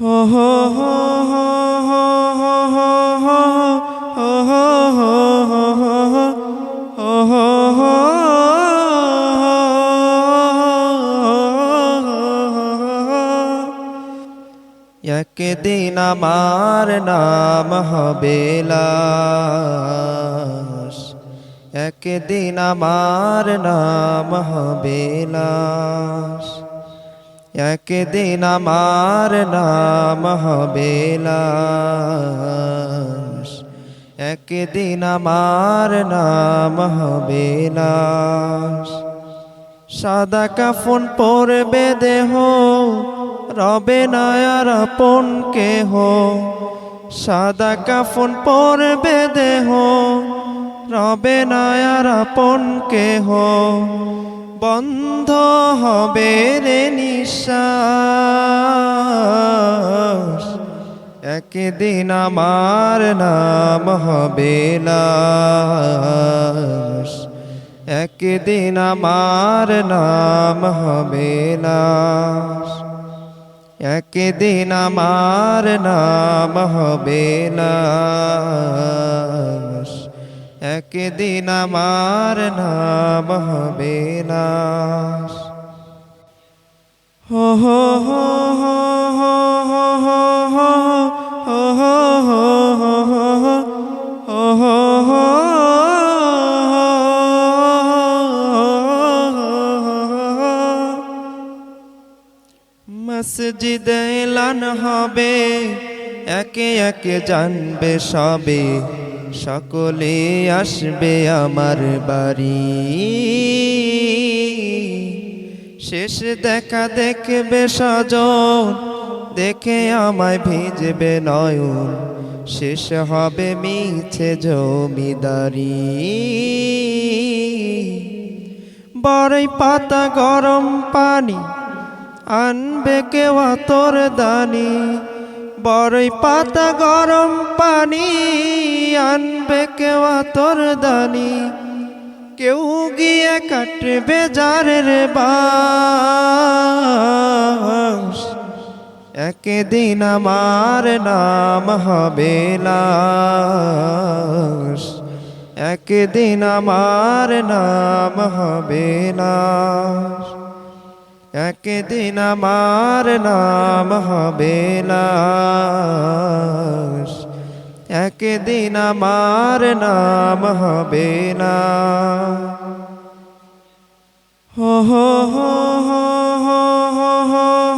একদিন আমার নাম হবে একদিন আমার নাম হবে লাশ। একদিন আমার নাম হবে লাশ। একদিন আমার নাম হবে লাশ। সাদা কাফন পরবে দেহ, রবে নয়ার আপন কেহ। সাদা কাফন পরবে দেহ, রবে নয়ার আপন কেহ। বন্ধ হবে রে নিঃশ্বাস। একদিন আমার নাম হবে লাশ। একদিন আমার নাম হবে লাশ। একদিন আমার নাম হবে লাশ। একদিন আমার নাম হবে হো হো হো হো হো হো হো হো হো হো হো হো হো হো মসজিদ এলান হবে একে একে জানবে সবে সকলে আসবে আমার বাড়ি। শেষ দেখা দেখবে সজন দেখে আমায় ভিজবে নয়ন। শেষ হবে মিছে জমিদারি। বড়ই পাতা গরম পানি, আনবে কেউ তোর দানি। বড়ই পাতা গরম পানি আনবে কেউ তোর দানি? কেউ গিয়ে কাটবে যারের বাস। একদিন আমার নাম হবে লাশ। একদিন আমার নাম হবে লাশ। একদিন আমার নাম হবে লাশ। একদিন আমার নাম হবে না। হো হো হো হো হো হো